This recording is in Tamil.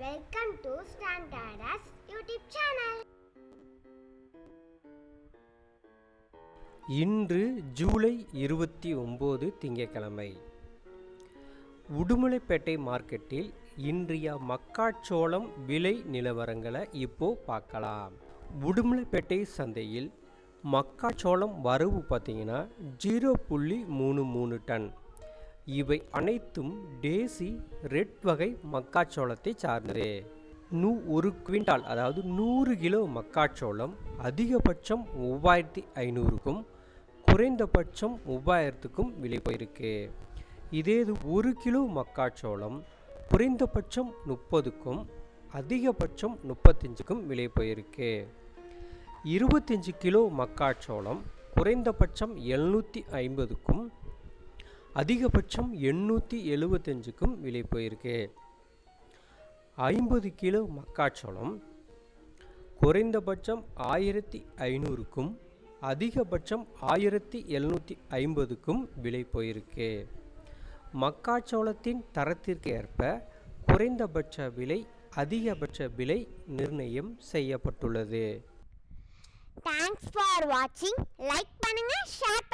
வெல்கம் டு ஸ்டாண்டர்டாஸ் யூடியூப் சேனல் இன்று ஜூலை இருபத்தி ஒம்பது திங்கட்கிழமை. உடுமலைப்பேட்டை மார்க்கெட்டில் இன்றைய மக்காச்சோளம் விலை நிலவரங்களை இப்போ பார்க்கலாம். உடுமலைப்பேட்டை சந்தையில் மக்காச்சோளம் வரவு பார்த்தீங்கன்னா ஜீரோ புள்ளி மூணு மூணு டன். இவை அனைத்தும் டேசி ரெட் வகை மக்காச்சோளத்தை சார்ந்தது. நூ ஒரு குவிண்டால் அதாவது நூறு கிலோ மக்காச்சோளம் அதிகபட்சம் மூவாயிரத்தி ஐநூறுக்கும் குறைந்தபட்சம் மூவாயிரத்துக்கும் விலை போயிருக்கு. இதே இது ஒரு கிலோ மக்காச்சோளம் குறைந்தபட்சம் முப்பதுக்கும் அதிகபட்சம் முப்பத்தஞ்சுக்கும் விலை போயிருக்கு. இருபத்தஞ்சு கிலோ மக்காச்சோளம் குறைந்தபட்சம் எழுநூற்றி ஐம்பதுக்கும் அதிகபட்சம் எண்ணூற்றி எழுபத்தஞ்சுக்கும் விலை போயிருக்கு. ஐம்பது கிலோ மக்காச்சோளம் குறைந்தபட்சம் ஆயிரத்தி ஐநூறுக்கும் அதிகபட்சம் ஆயிரத்தி எழுநூற்றி ஐம்பதுக்கும் விலை போயிருக்கு. மக்காச்சோளத்தின் தரத்திற்கு ஏற்ப குறைந்தபட்ச விலை அதிகபட்ச விலை நிர்ணயம் செய்யப்பட்டுள்ளது. தேங்க்ஸ் ஃபார் வாட்சிங் லைக் பண்ணுங்க ஷேர்